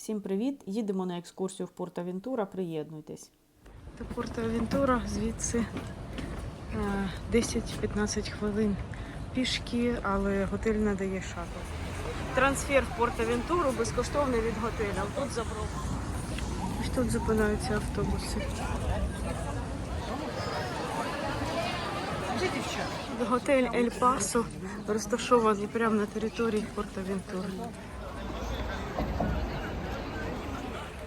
Всім привіт! Їдемо на екскурсію в Порт-Авентура. Приєднуйтесь. До Порт-Авентура звідси е, 10-15 хвилин пішки, але готель надає шатл. Трансфер в Порт-Авентуру безкоштовний від готеля. Тут забрав. Ось тут зупиняються автобуси. Готель Ель Пасо розташований прямо на території Порт-Авентури.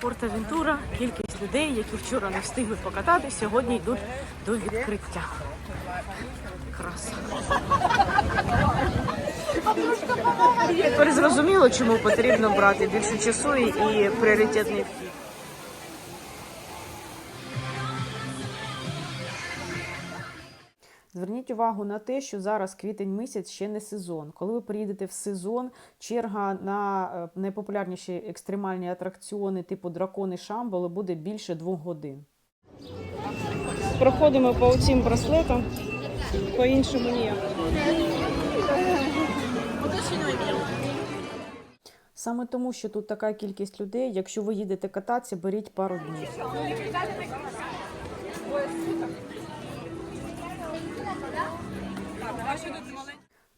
Порт-Авентура, кількість людей, які вчора не встигли покатати, сьогодні йдуть до відкриття. Краса. Тепер зрозуміло, чому потрібно брати більше часу і пріоритетний вхід. Зверніть увагу на те, що зараз квітень місяць ще не сезон. Коли ви приїдете в сезон, черга на е, найпопулярніші екстремальні атракціони, типу дракони Шамболи, буде більше двох годин. Проходимо по цим браслетам, по-іншому ніяк. Саме тому, що тут така кількість людей, якщо ви їдете кататися, беріть пару днів.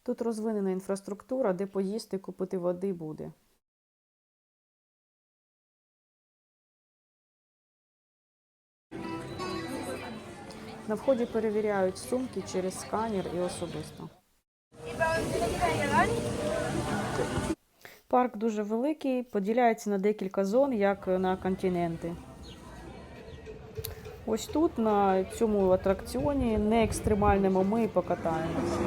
Тут розвинена інфраструктура, де поїсти, купити води буде. На вході перевіряють сумки через сканер і особисто. Парк дуже великий, поділяється на декілька зон, як на континенти. Ось тут, на цьому атракціоні, не екстремальному, ми покатаємося.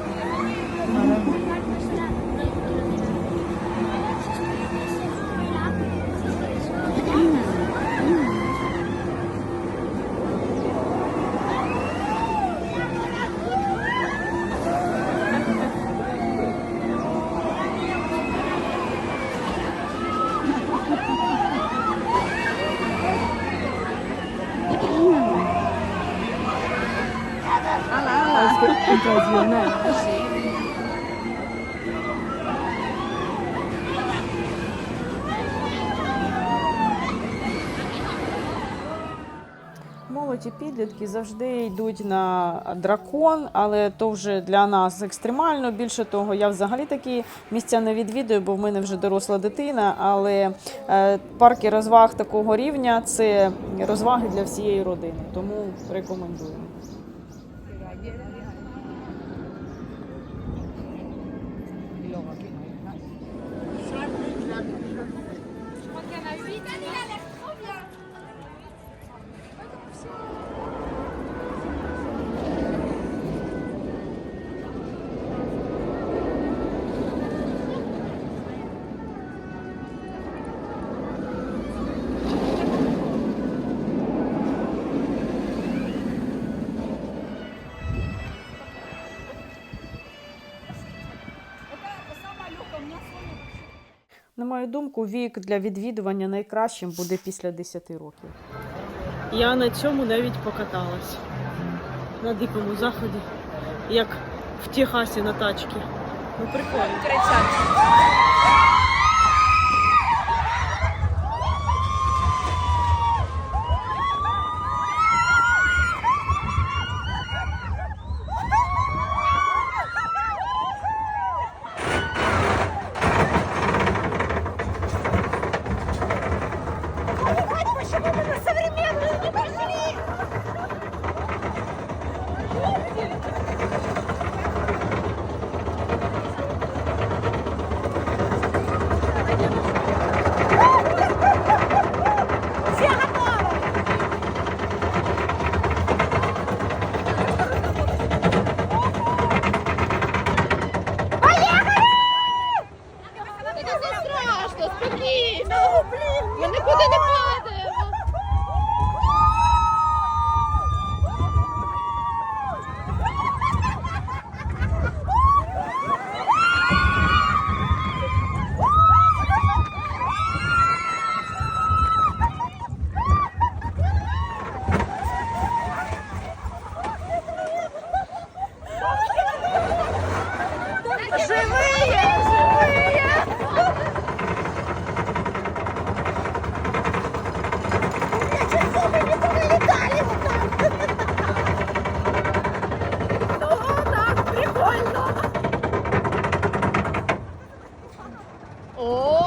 Молодь і підлітки завжди йдуть на дракон, але то вже для нас екстремально. Більше того, я взагалі такі місця не відвідую, бо в мене вже доросла дитина. Але е, парки розваг такого рівня це розваги для всієї родини. Тому рекомендую. luego. На мою думку, вік для відвідування найкращим буде після 10 років. Я на цьому навіть покаталась. На дикому заході, як в Техасі на тачці. Ну прикольно. Oh!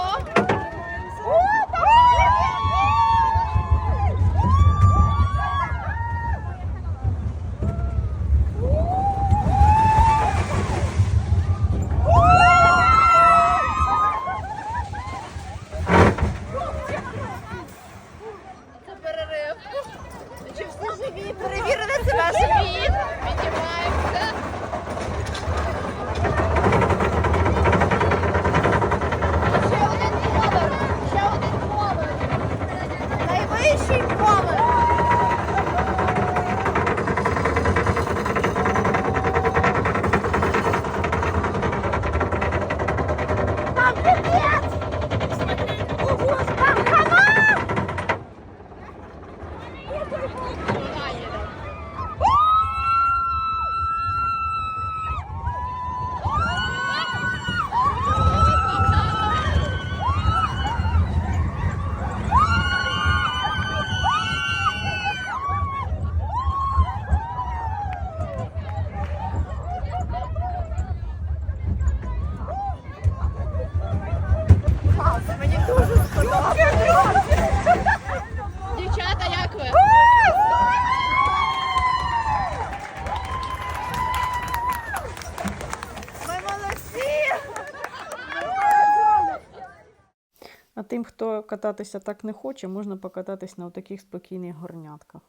Тим, хто кататися так не хоче, можна покататись на таких спокійних горнятках.